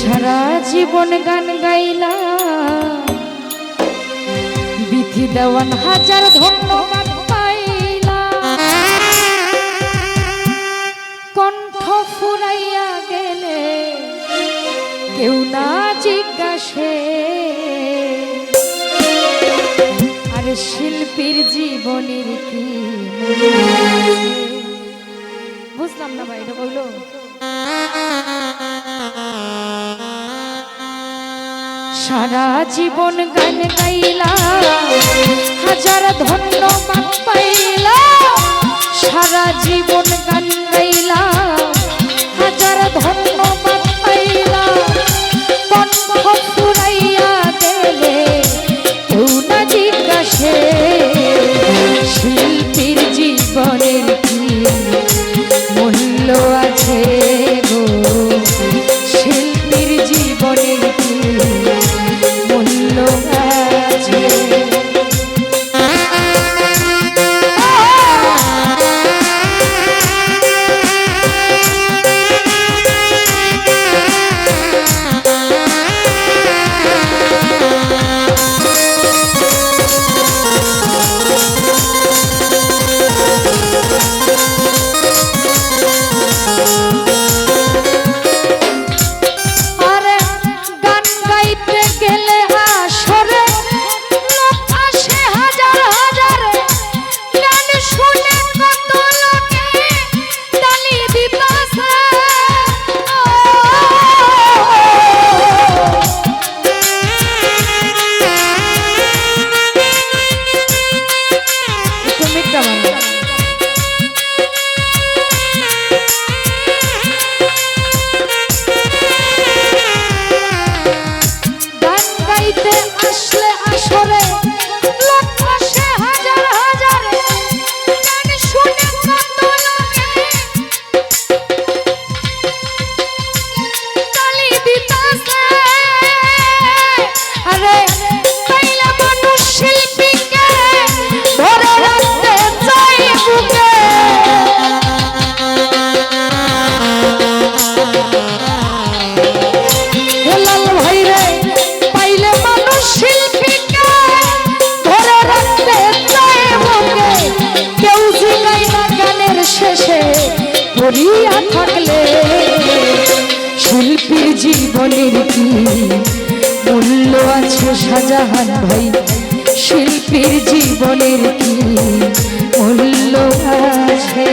সারা জীবন গান গাইলা বিধি দেওয়ান হাজার ধন্যবাদ পাইলা কণ্ঠ ফুরাইয়া গেলে কেউ না জিজ্ঞাসে। আর শিল্পীর জীবনের কি বুঝলাম না ভাই, এটা বলল? সারা জীবন গান গাইলা, হাজার ধন্যবাদ পাইলা, সারা জীবন গান গাইলা, হাজার ধন্যবাদ পাইলা। ফুরাইয়া গেলে কেউ না জিজ্ঞাসে, শিল্পীর জীবনের কি মূল্য আছে? তুমি পড়িয়া থাকলে শিল্পীর জীবনের কি মূল্য আছে সাজাহান ভাই? শিল্পীর জীবনের কি মূল্য আছে?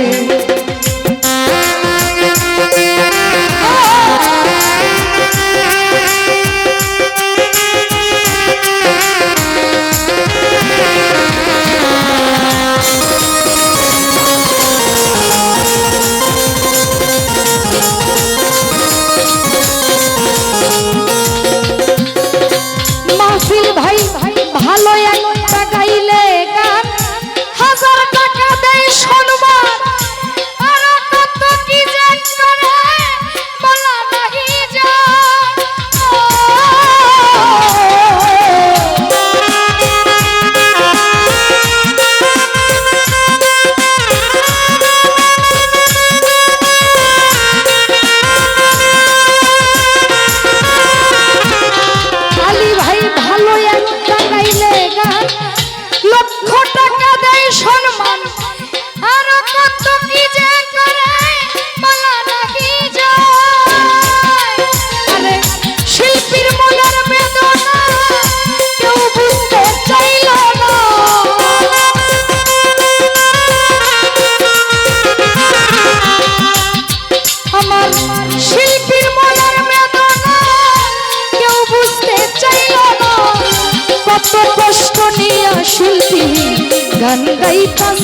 গান গাইতাম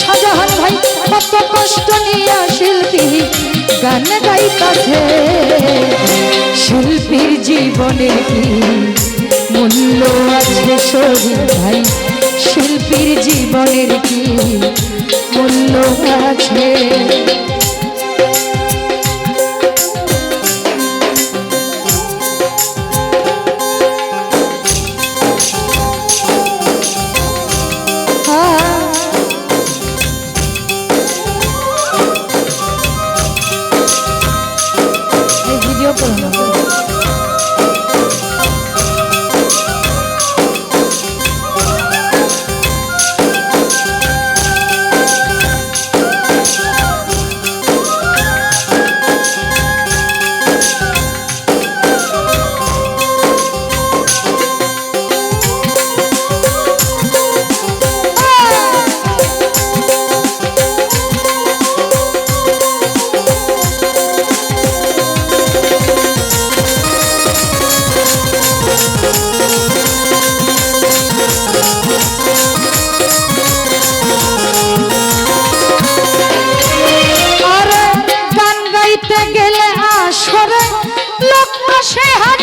শাহজাহান ভাই, কত কষ্ট নিয়া শিল্পী। গান গাইতাছে শিল্পীর জীবনের কি মূল্য আছে শরীর ভাই? শিল্পীর জীবনের কি মূল্য আছে? 要不 সে হাত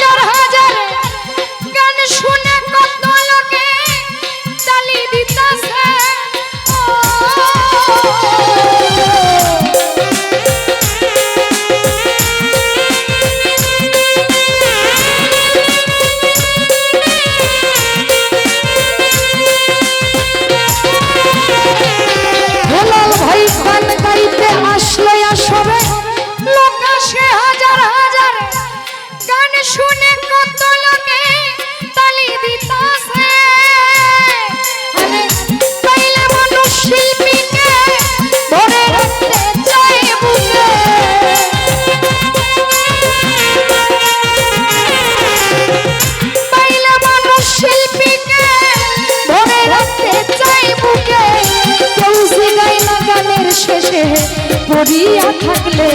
করিয়া থাকলে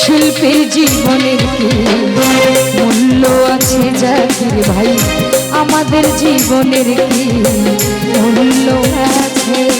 শিল্পীর জীবনে মূল্য আছে জাতির ভাই? আমাদের জীবনের কি মূল্য আছে?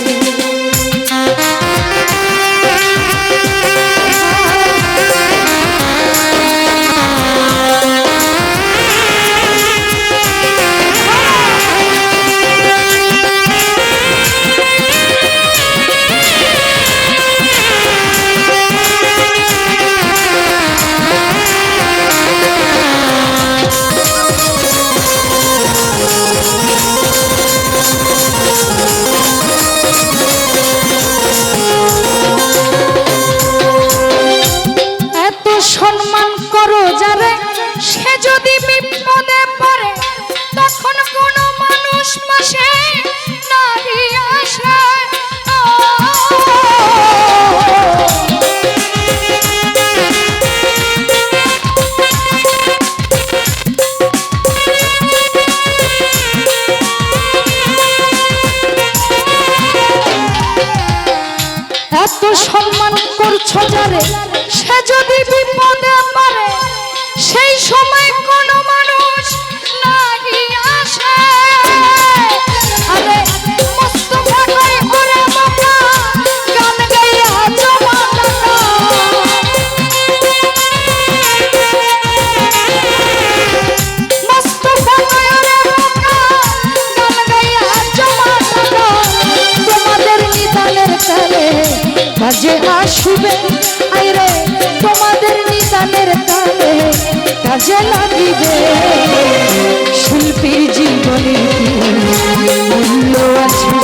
বাজে আসবে। আইরে তোমাদের নিদানের তালে কাজে লাগিবে। শিল্পীর জীবনে মূল্য আছে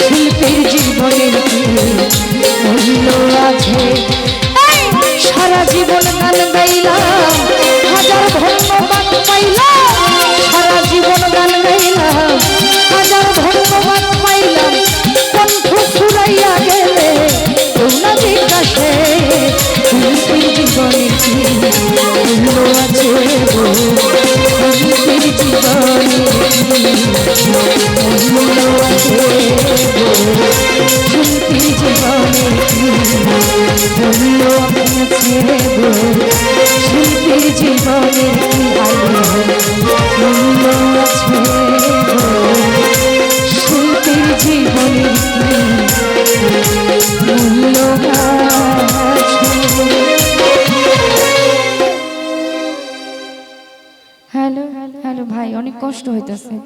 শিল্পীর জীবনে মূল্য আছে Gracias.